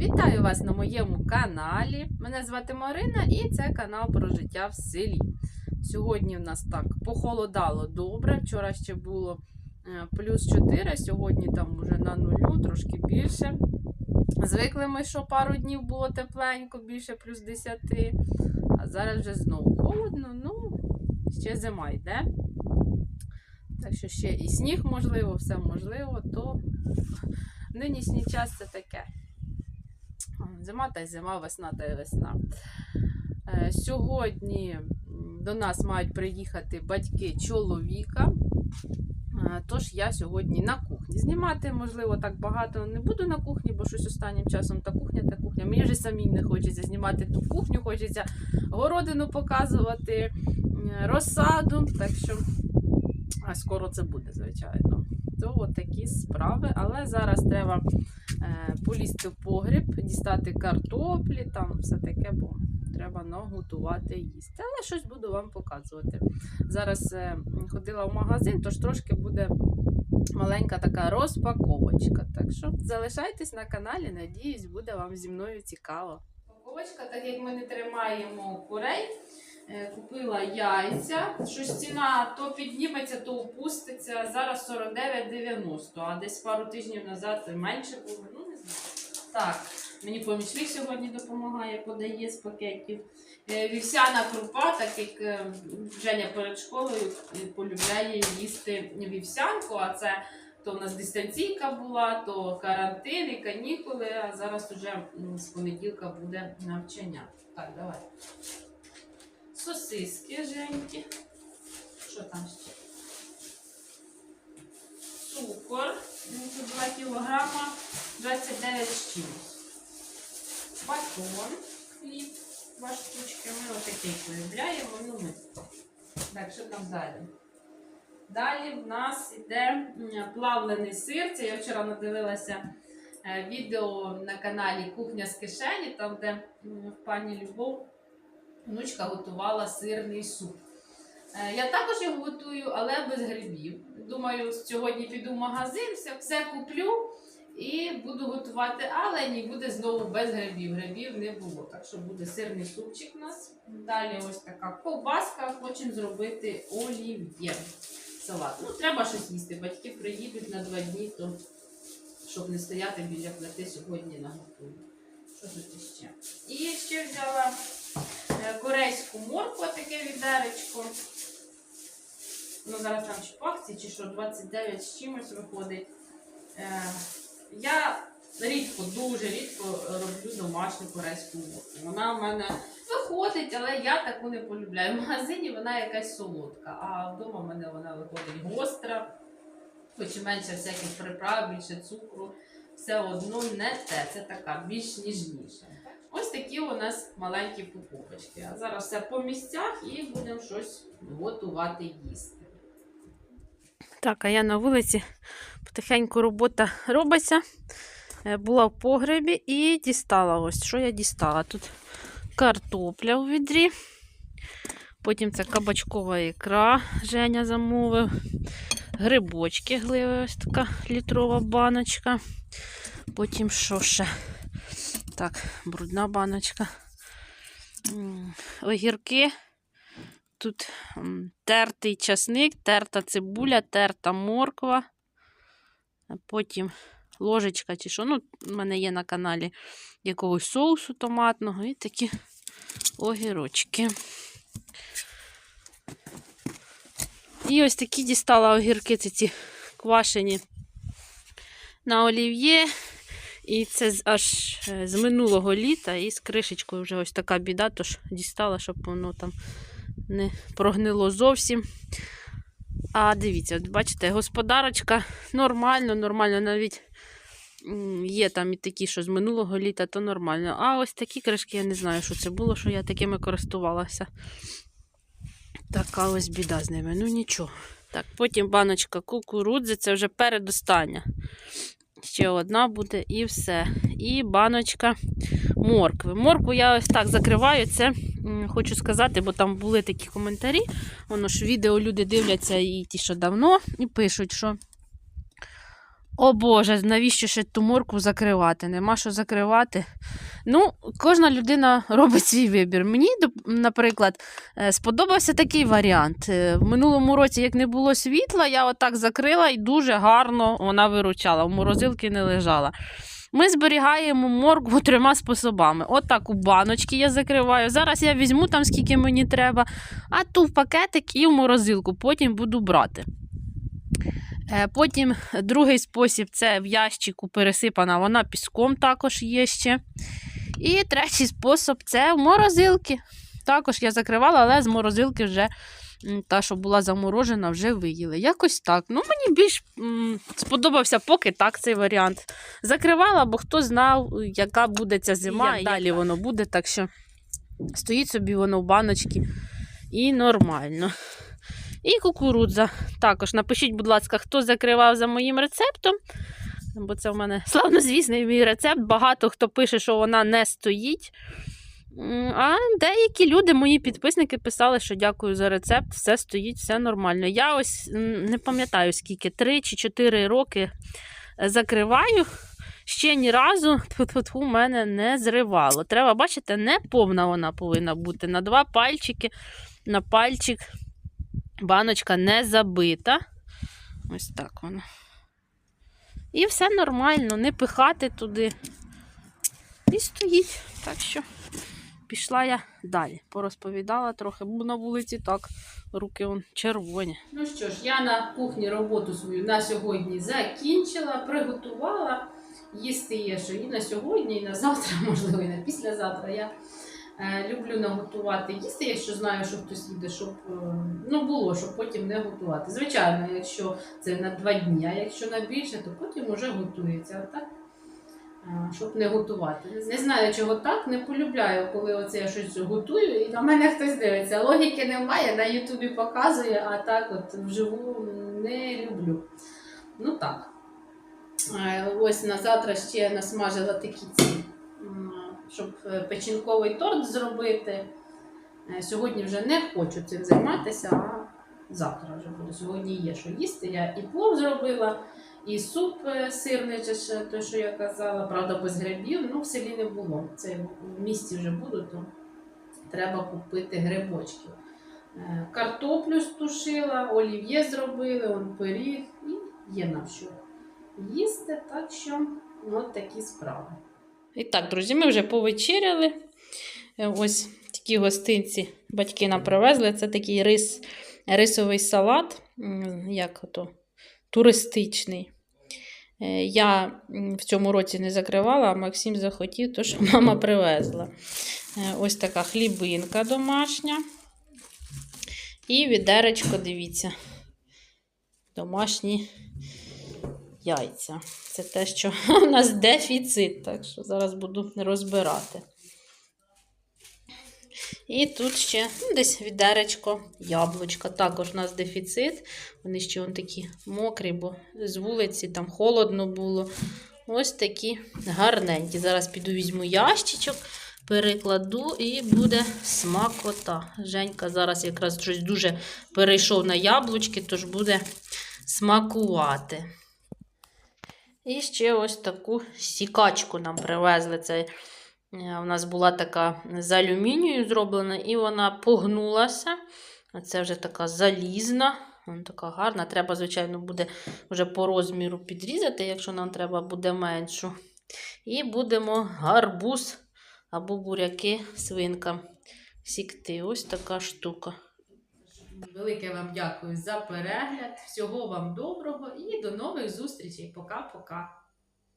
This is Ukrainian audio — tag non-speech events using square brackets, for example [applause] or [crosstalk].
Вітаю вас на моєму каналі. Мене звати Марина і це канал про життя в селі. Сьогодні в нас так похолодало добре. Вчора ще було е, плюс 4, сьогодні там вже на нулю, трошки більше. Звикли ми, що пару днів було тепленько, більше плюс 10. А зараз вже знову холодно, ну, ще зима йде. Так що ще і сніг можливо, все можливо, то нинішній час це таке. Зима та зима, весна та весна. Е, Сьогодні до нас мають приїхати батьки чоловіка. Е, Тож я сьогодні на кухні. Знімати, можливо, так багато не буду на кухні, бо щось останнім часом та кухня, та кухня. Мені вже самій не хочеться знімати ту кухню, хочеться городину показувати, розсаду. Так що скоро це буде, звичайно. То от такі справи. Але зараз треба е, полізти в погріб, дістати картоплі, там все таке, бо треба наготувати їсти. Але щось буду вам показувати. Зараз е, ходила в магазин, тож трошки буде маленька така розпаковочка. Так що залишайтесь на каналі, надіюсь, буде вам зі мною цікаво. Упаковочка, так як ми не тримаємо курей. Е, Купила яйця. Щось ціна то підніметься, то опуститься. Зараз 49,90, а десь пару тижнів назад менше було. Ну, не знаю. Так, мені помічник сьогодні допомагає, подає з пакетів. Е, Вівсяна крупа, так як е, Женя перед школою полюбляє їсти вівсянку, а це то у нас дистанційка була, то карантин і канікули, а зараз уже з понеділка буде навчання. Так, давай сосиски Женьки. Що там ще? Цукор. Ну, 2 кілограма 29 з. Батон, хліб, два штучки. Ми отакий полюбляємо. Ну, ми. Так, що там далі? Далі в нас йде плавлений сир. Це я вчора надивилася е, відео на каналі Кухня з кишені, там, де пані Любов внучка готувала сирний суп. Е, Я також його готую, але без грибів. Думаю, сьогодні піду в магазин, все, все куплю і буду готувати, але не буде знову без грибів. Грибів не було. Так що буде сирний супчик у нас. Далі ось така ковбаска. Хочемо зробити олів'є. Салат. Ну, треба щось їсти. Батьки приїдуть на два дні, то щоб не стояти біля плити сьогодні наготую. Що тут ще? І ще взяла корейську моркву, таке відеречко. Ну, зараз там чи акції, чи що, 29 з чимось виходить. Е, я рідко, дуже рідко роблю домашню корейську моркву. Вона в мене виходить, але я таку не полюбляю. В магазині вона якась солодка, а вдома в мене вона виходить гостра, хоч і менше всяких приправ, більше цукру. Все одно не те. Це така більш ніжніша. Ось такі у нас маленькі покупочки. А зараз все по місцях і будемо щось готувати їсти. Так, а я на вулиці потихеньку робота робиться. Е, Була в погребі і дістала ось, що я дістала. Тут картопля у відрі. Потім це кабачкова ікра Женя замовив. Грибочки гливи, ось така літрова баночка. Потім що ще? Так, брудна баночка. Огірки. Тут тертий часник, терта цибуля, терта морква. Потім ложечка чи що. Ну, в мене є на каналі якогось соусу томатного і такі огірочки. І ось такі дістала огірки, це ці квашені на олів'є. І це аж е, з минулого літа, і з кришечкою вже ось така біда, тож дістала, щоб воно там не прогнило зовсім. А дивіться, от бачите, господарочка нормально, нормально, навіть є там і такі, що з минулого літа, то нормально. А ось такі кришки, я не знаю, що це було, що я такими користувалася. Така ось біда з ними. Ну нічого. Так, потім баночка кукурудзи, це вже передостання. Ще одна буде і все. І баночка моркви. Моркву я ось так закриваю. Це хочу сказати, бо там були такі коментарі. Воно ж відео люди дивляться і ті, що давно, і пишуть, що О Боже, навіщо ще ту моркву закривати? Нема що закривати. Ну, кожна людина [laughs] робить свій вибір. Мені, наприклад, е, сподобався такий варіант. Е, В минулому році, як не було світла, я отак закрила і дуже гарно вона виручала, в морозилки не лежала. Ми зберігаємо моркву [laughs] трьома способами. Отак у баночки я закриваю. Зараз я візьму там, скільки мені треба, а ту в пакетик і в морозилку, потім буду брати. Е, Потім другий спосіб це в ящику пересипана, вона піском також є ще. І третій спосіб це в морозилки. Також я закривала, але з морозилки вже та, що була заморожена, вже виїли. Якось так. Ну, мені більш м, сподобався поки так цей варіант. Закривала, бо хто знав, яка буде ця зима, і як далі воно буде. Так що стоїть собі воно в баночці і нормально. І кукурудза. Також напишіть, будь ласка, хто закривав за моїм рецептом. Бо це в мене [laughs] славнозвісний мій рецепт. Багато хто пише, що вона не стоїть. А деякі люди, мої підписники, писали, що дякую за рецепт, все стоїть, все нормально. Я ось не пам'ятаю скільки, 3 чи 4 роки закриваю. Ще ні разу [laughs] тьфу-тьфу-тьфу, мене не зривало. Треба, бачите, не повна вона повинна бути. На два пальчики, на пальчик баночка не забита. Ось так воно. І все нормально, не пихати туди. І стоїть. Так що пішла я далі. Порозповідала трохи, бо на вулиці так, руки вон червоні. Ну що ж, я на кухні роботу свою на сьогодні закінчила, приготувала. Їсти є, що і на сьогодні, і на завтра, [laughs] можливо, і на післязавтра. Я е, люблю наготувати їсти, якщо знаю, що хтось їде, щоб е, ну, було, щоб потім не готувати. Звичайно, якщо це на два дні, а якщо на більше, то потім вже готується. Так, е, щоб не готувати. Не знаю, чого так, не полюбляю, коли оце я щось готую, і на мене хтось дивиться. Логіки немає, на Ютубі показує, а так от вживу не люблю. Ну так. Ось на завтра ще насмажила такі ці, щоб е, печінковий торт зробити. Е, Сьогодні вже не хочу цим займатися, а завтра вже буду. Сьогодні є що їсти. Я і плов зробила, і суп е, сирний, те, що я казала, правда, без грибів. Ну, в селі не було. Це в місті вже буду, то треба купити грибочки. Картоплю стушила, олів'є зробили, он пиріг і є на що їсти. Так що от такі справи. І так, друзі, ми вже повечеряли. Е, Ось такі гостинці батьки нам привезли. Це такий рис, рисовий салат, як ото, туристичний. Е, Я в цьому році не закривала, а Максим захотів, то що [laughs] мама привезла. Е, Ось така хлібинка домашня. І відеречко, дивіться, домашні яйця. Це те, що [laughs] у нас дефіцит, так що зараз буду розбирати. І тут ще ну, десь відеречко яблучка. Також у нас дефіцит. Вони ще вон такі мокрі, бо з вулиці там холодно було. Ось такі гарненькі. Зараз піду візьму ящичок, перекладу і буде смакота. Женька зараз якраз щось дуже перейшов на яблучки, тож буде смакувати. І ще ось таку сікачку нам привезли. Це е, у нас була така з алюмінію зроблена, і вона погнулася. Це вже така залізна, вона така гарна. Треба, звичайно, буде вже по розміру підрізати, якщо нам треба буде меншу. І будемо гарбуз або буряки свинкам сікти. Ось така штука. Велике вам дякую за перегляд. Всього вам доброго і до нових зустрічей. Пока-пока.